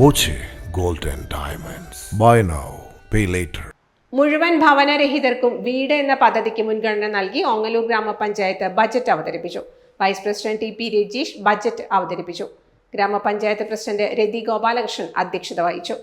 Boche gold and Diamonds. Buy now, pay later. മുഴുവൻ ഭവനരഹിതർക്കും വീട് എന്ന പദ്ധതിക്ക് മുൻഗണന നൽകി ഓങ്ങലൂർ ഗ്രാമപഞ്ചായത്ത് ബജറ്റ് അവതരിപ്പിച്ചു vice president T P Rajeesh budget അവതരിപ്പിച്ചു ഗ്രാമപഞ്ചായത്ത് പ്രസിഡന്റ് രതി ഗോപാലകൃഷ്ണൻ അധ്യക്ഷത വഹിച്ചു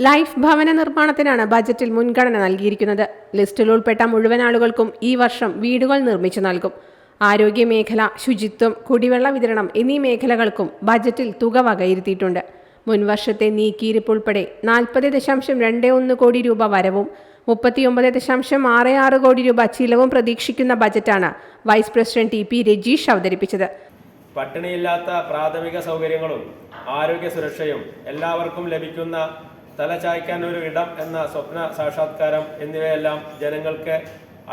ലൈഫ് ഭവന നിർമ്മാണത്തിനാണ് ബജറ്റിൽ മുൻഗണന നൽകിയിരിക്കുന്നത്. ലിസ്റ്റിൽ ഉൾപ്പെട്ട മുഴുവൻ ആളുകൾക്കും ഈ വർഷം വീടുകൾ നിർമ്മിച്ചു നൽകും. ആരോഗ്യ മേഖല ശുചിത്വം കുടിവെള്ള വിതരണം എന്നീ മേഖലകൾക്കും ബജറ്റിൽ തുക വകയിരുത്തിയിട്ടുണ്ട്. മുൻവർഷത്തെ നീക്കിയിരിപ്പ് ഉൾപ്പെടെ നാൽപ്പത് ദശാംശം രണ്ട് ഒന്ന് കോടി രൂപ വരവും മുപ്പത്തിയൊമ്പത് ദശാംശം ആറ് ആറ് കോടി രൂപ ചിലവും പ്രതീക്ഷിക്കുന്ന ബജറ്റാണ് vice president T P Rajeesh അവതരിപ്പിച്ചത്. പട്ടിണിയില്ലാത്ത പ്രാഥമിക സൗകര്യങ്ങളും ആരോഗ്യ സുരക്ഷയും എല്ലാവർക്കും ലഭിക്കുന്ന തലചായ്ക്കാൻ ഒരു ഇടം എന്ന സ്വപ്ന സാക്ഷാത്കാരം എന്നിവയെല്ലാം ജനങ്ങൾക്ക്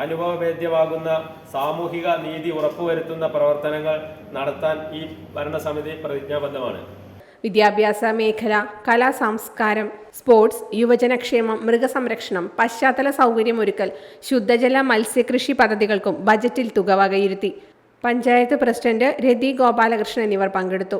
അനുഭവവേദ്യമാകുന്ന സാമൂഹിക നീതി ഉറപ്പുവരുത്തുന്ന പ്രവർത്തനങ്ങൾ നടത്താൻ ഈ ഭരണസമിതി പ്രതിജ്ഞാബദ്ധമാണ്. വിദ്യാഭ്യാസ മേഖല കലാ സംസ്കാരം സ്പോർട്സ് യുവജനക്ഷേമം മൃഗസംരക്ഷണം പശ്ചാത്തല സൗകര്യമൊരുക്കൽ ശുദ്ധജല മത്സ്യകൃഷി പദ്ധതികൾക്കും ബജറ്റിൽ തുക വകയിരുത്തി. പഞ്ചായത്ത് പ്രസിഡന്റ് രതി ഗോപാലകൃഷ്ണൻ എന്നിവർ പങ്കെടുത്തു.